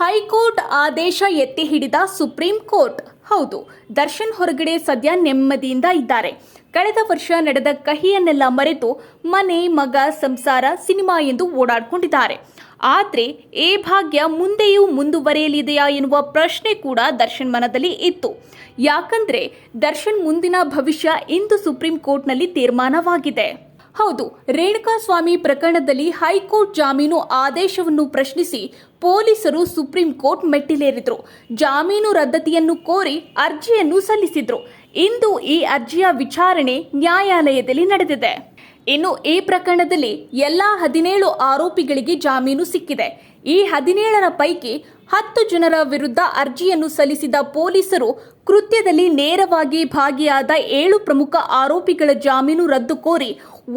High court ಆದೇಶ ಎತ್ತಿ ಹಿಡಿದ ಸುಪ್ರೀಂ ಕೋರ್ಟ್. ಹೌದು, ದರ್ಶನ್ ಹೊರಗಡೆ ಸದ್ಯ ನೆಮ್ಮದಿಯಿಂದ ಇದ್ದಾರೆ. ಕಳೆದ ವರ್ಷ ನಡೆದ ಕಹಿಯನ್ನೆಲ್ಲ ಮರೆತು ಮನೆ, ಮಗ, ಸಂಸಾರ, ಸಿನಿಮಾ ಎಂದು ಓಡಾಡ್ಕೊಂಡಿದ್ದಾರೆ. ಆದರೆ ಈ ಭಾಗ್ಯ ಮುಂದೆಯೂ ಮುಂದುವರಿಯಲಿದೆಯಾ ಎನ್ನುವ ಪ್ರಶ್ನೆ ಕೂಡ ದರ್ಶನ್ ಮನದಲ್ಲಿ ಇತ್ತು. ಯಾಕಂದ್ರೆ ದರ್ಶನ್ ಮುಂದಿನ ಭವಿಷ್ಯ ಇಂದು ಸುಪ್ರೀಂ ಕೋರ್ಟ್ನಲ್ಲಿ ತೀರ್ಮಾನವಾಗಿದೆ. ಹೌದು, ರೇಣುಕಾಸ್ವಾಮಿ ಪ್ರಕರಣದಲ್ಲಿ ಹೈಕೋರ್ಟ್ ಜಾಮೀನು ಆದೇಶವನ್ನು ಪ್ರಶ್ನಿಸಿ ಪೊಲೀಸರು ಸುಪ್ರೀಂ ಕೋರ್ಟ್ ಮೆಟ್ಟಿಲೇರಿದ್ರು. ಜಾಮೀನು ರದ್ದತಿಯನ್ನು ಕೋರಿ ಅರ್ಜಿಯನ್ನು ಸಲ್ಲಿಸಿದ್ರು. ಇಂದು ಈ ಅರ್ಜಿಯ ವಿಚಾರಣೆ ನ್ಯಾಯಾಲಯದಲ್ಲಿ ನಡೆದಿದೆ. ಇನ್ನು ಈ ಪ್ರಕರಣದಲ್ಲಿ ಎಲ್ಲಾ ಹದಿನೇಳು ಆರೋಪಿಗಳಿಗೆ ಜಾಮೀನು ಸಿಕ್ಕಿದೆ. ಈ ಹದಿನೇಳರ ಪೈಕಿ ಹತ್ತು ಜನರ ವಿರುದ್ಧ ಅರ್ಜಿಯನ್ನು ಸಲ್ಲಿಸಿದ ಪೊಲೀಸರು ಕೃತ್ಯದಲ್ಲಿ ನೇರವಾಗಿ ಭಾಗಿಯಾದ ಏಳು ಪ್ರಮುಖ ಆರೋಪಿಗಳ ಜಾಮೀನು ರದ್ದು ಕೋರಿ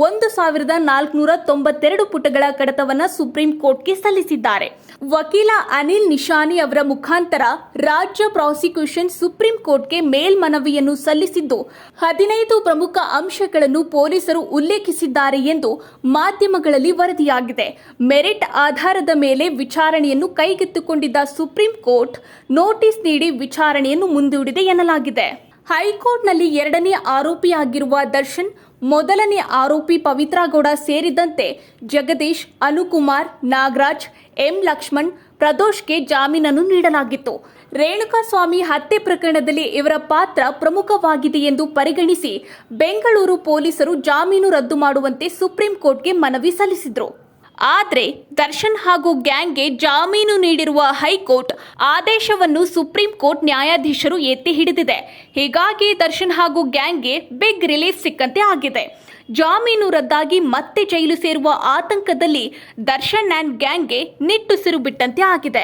ಒಂದು ಸಾವಿರದ ನಾಲ್ಕುನೂರ ತೊಂಬತ್ತೆರಡು ಪುಟಗಳ ಕಡತವನ್ನು ಸುಪ್ರೀಂ ಕೋರ್ಟ್ಗೆ ಸಲ್ಲಿಸಿದ್ದಾರೆ. ವಕೀಲ ಅನಿಲ್ ನಿಶಾನಿ ಅವರ ಮುಖಾಂತರ ರಾಜ್ಯ ಪ್ರಾಸಿಕ್ಯೂಷನ್ ಸುಪ್ರೀಂ ಕೋರ್ಟ್ಗೆ ಮೇಲ್ಮನವಿಯನ್ನು ಸಲ್ಲಿಸಿದ್ದು, ಹದಿನೈದು ಪ್ರಮುಖ ಅಂಶಗಳನ್ನು ಪೊಲೀಸರು ಉಲ್ಲೇಖಿಸಿದ್ದಾರೆ ಎಂದು ಮಾಧ್ಯಮಗಳಲ್ಲಿ ವರದಿಯಾಗಿದೆ. ಮೆರಿಟ್ ಆಧಾರದ ಮೇಲೆ ವಿಚಾರಣೆಯನ್ನು ಕೈಗೆತ್ತಿಕೊಂಡಿದ್ದ ಸುಪ್ರೀಂ ಕೋರ್ಟ್ ನೋಟಿಸ್ ನೀಡಿ ವಿಚಾರಣೆಯನ್ನು ಮುಂದೂಡಿದೆ ಎನ್ನಲಾಗಿದೆ. ಹೈಕೋರ್ಟ್ನಲ್ಲಿ ಎರಡನೇ ಆರೋಪಿಯಾಗಿರುವ ದರ್ಶನ್, ಮೊದಲನೇ ಆರೋಪಿ ಪವಿತ್ರಾಗೌಡ ಸೇರಿದಂತೆ ಜಗದೀಶ್, ಅನುಕುಮಾರ್, ನಾಗರಾಜ್, ಎಂ ಲಕ್ಷ್ಮಣ್, ಪ್ರದೋಷ್ಗೆ ಜಾಮೀನನ್ನು ನೀಡಲಾಗಿತ್ತು. ರೇಣುಕಾಸ್ವಾಮಿ ಹತ್ಯೆ ಪ್ರಕರಣದಲ್ಲಿ ಇವರ ಪಾತ್ರ ಪ್ರಮುಖವಾಗಿದೆ ಎಂದು ಪರಿಗಣಿಸಿ ಬೆಂಗಳೂರು ಪೊಲೀಸರು ಜಾಮೀನು ರದ್ದು ಮಾಡುವಂತೆ ಸುಪ್ರೀಂ ಕೋರ್ಟ್ಗೆ ಮನವಿ ಸಲ್ಲಿಸಿದ್ರು. ಆದರೆ ದರ್ಶನ್ ಹಾಗೂ ಗ್ಯಾಂಗ್ಗೆ ಜಾಮೀನು ನೀಡಿರುವ ಹೈಕೋರ್ಟ್ ಆದೇಶವನ್ನು ಸುಪ್ರೀಂ ಕೋರ್ಟ್ ನ್ಯಾಯಾಧೀಶರು ಎತ್ತಿ ಹಿಡಿದಿದೆ. ಹೀಗಾಗಿ ದರ್ಶನ್ ಹಾಗೂ ಗ್ಯಾಂಗ್ಗೆ ಬಿಗ್ ರಿಲೀಫ್ ಸಿಕ್ಕಂತೆ ಆಗಿದೆ. ಜಾಮೀನು ರದ್ದಾಗಿ ಮತ್ತೆ ಜೈಲು ಸೇರುವ ಆತಂಕದಲ್ಲಿ ದರ್ಶನ್ ಆ್ಯಂಡ್ ಗ್ಯಾಂಗ್ಗೆ ನಿಟ್ಟುಸಿರು ಬಿಟ್ಟಂತೆ ಆಗಿದೆ.